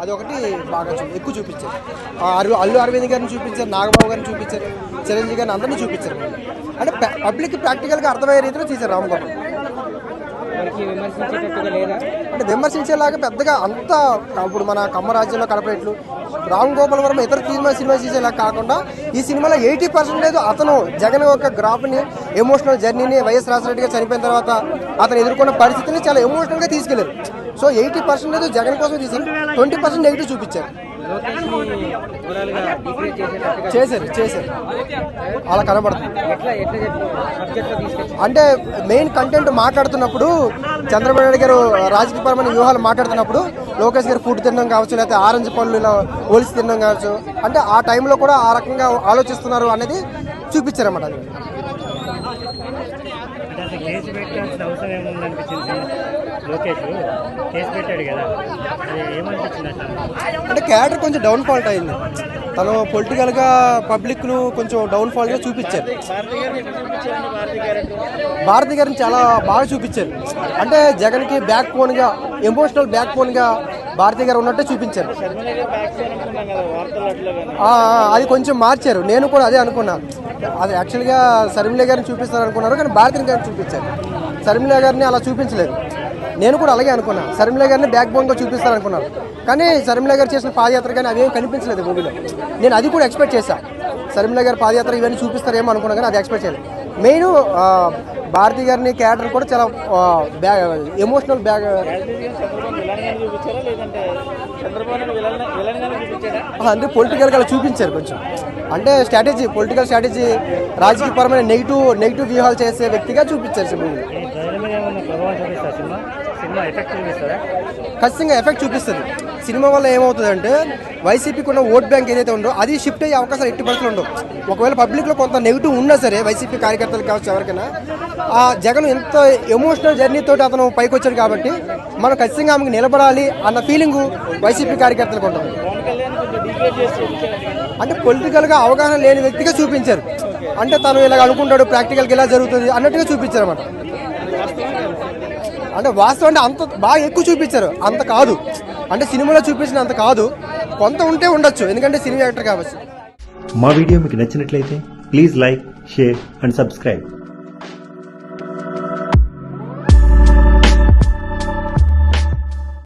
అది ఒకటి బాగా చూ- ఎక్కువ చూపించారు. అరు- అల్లు అరవింద్ గారిని చూపించారు నాగబాబు గారిని చూపించారు చిరంజీవి గారిని అందరినీ చూపించారు. అంటే పబ్లిక్ ప్రాక్టికల్గా అర్థమయ్యే రీతిలో తీశారు రామగోపాల్ అంటే విమర్శించేలాగా పెద్దగా అంత ఇప్పుడు మన కమ్మరాజ్యంలో కడపరేట్లు రామ్ గోపాల్ వర్మ ఇతర సినిమా సినిమా తీసేలా కాకుండా ఈ సినిమాలో ఎయిటీ పర్సెంటేజ్ అతను జగన్ యొక్క గ్రాఫ్ని ఎమోషనల్ జర్నీని వైఎస్ రాజశేఖర గారు చనిపోయిన తర్వాత అతను ఎదుర్కొన్న పరిస్థితిని చాలా ఎమోషనల్గా తీసుకెళ్ళారు. సో ఎయిటీ పర్సెంటేజ్ జగన్ కోసం తీశారు. ట్వంటీ పర్సెంట్ నెగిటివ్ చూపించారు. చేశారు చేశారు. అలా కనబడుతుంది. అంటే మెయిన్ కంటెంట్ మాట్లాడుతున్నప్పుడు చంద్రబాబు నాయుడు గారు రాజకీయపరమైన వ్యూహాలు మాట్లాడుతున్నప్పుడు లోకేష్ గారు ఫుడ్ తినడం కావచ్చు లేకపోతే ఆరెంజ్ పళ్ళు ఇలా ఒలిసి తినడం కావచ్చు అంటే ఆ టైంలో కూడా ఆ రకంగా ఆలోచిస్తున్నారు అనేది చూపించారన్నమాట అది. అంటే లోకేష్ కేసు పెట్టాడు కదా. ఏమనిపించింది అంటే క్యారెక్టర్ కొంచెం డౌన్ ఫాల్ట్ అయింది. తను పొలిటికల్గా పబ్లిక్ను కొంచెం డౌన్ ఫాల్ట్గా చూపించారు. భారతి గారిని చాలా బాగా చూపించారు. అంటే జగన్కి బ్యాక్ ఫోన్గా ఎమోషనల్ బ్యాక్ ఫోన్గా భారతి గారు ఉన్నట్టే చూపించారు. అది కొంచెం మార్చారు. నేను కూడా అదే అనుకున్నాను అది యాక్చువల్గా శర్మిల గారిని చూపిస్తారు అనుకున్నారు కానీ భారతి గారిని చూపించారు. శర్మిల గారిని అలా చూపించలేదు. నేను కూడా అలాగే అనుకున్నా. శర్మిల గారిని బ్యాక్ బోన్గా చూపిస్తారు అనుకున్నాను కానీ శర్మిల గారు చేసిన పాదయాత్ర కానీ అవేం కనిపించలేదు మూవీలో. నేను అది కూడా ఎక్స్పెక్ట్ చేశా. శర్మిల గారి పాదయాత్ర ఇవన్నీ చూపిస్తారేమో అనుకున్నా కానీ అది ఎక్స్పెక్ట్ చేయలేదు. మెయిన్ భారతి గారిని క్యారెక్టర్ కూడా చాలా బ్యాగ్ ఎమోషనల్ బ్యాగ్ అంటే పొలిటికల్గా అలా చూపించారు కొంచెం. అంటే స్ట్రాటజీ పొలిటికల్ స్ట్రాటజీ రాజకీయపరమైన నెగిటివ్ నెగిటివ్ వ్యూహాలు చేసే వ్యక్తిగా చూపించారు సినిమా. ఖచ్చితంగా ఎఫెక్ట్ చూపిస్తుంది. సినిమా వల్ల ఏమవుతుందంటే వైసీపీకి ఉన్న ఓట్ బ్యాంక్ ఏదైతే ఉందో అది షిఫ్ట్ అయ్యే అవకాశాలు ఎట్టి పరిస్థితులు ఉండవు. ఒకవేళ పబ్లిక్లో కొంత నెగిటివ్ ఉన్నా సరే వైసీపీ కార్యకర్తలు కావచ్చు ఎవరికైనా ఆ జగన్ ఎంత ఎమోషనల్ జర్నీ తోటి అతను పైకి వచ్చాడు కాబట్టి మనం ఖచ్చితంగా ఆమెకు నిలబడాలి అన్న ఫీలింగ్ వైసీపీ కార్యకర్తలకు ఉంటుంది. అంటే పొలిటికల్గా అవగాహన లేని వ్యక్తిగా చూపించారు. అంటే తను ఇలా అనుకుంటాడు ప్రాక్టికల్గా ఇలా జరుగుతుంది అన్నట్టుగా చూపించారు అన్నమాట అంటే వాస్తవం అంటే అంత బాగా ఎక్కువ చూపించారు. అంత కాదు. అంటే సినిమాలో చూపించిన అంత కాదు. కొంత ఉంటే ఉండొచ్చు. ఎందుకంటే సినిమా యాక్టర్ కాబట్టి మా వీడియో మీకు నచ్చినట్లయితే please like share and subscribe.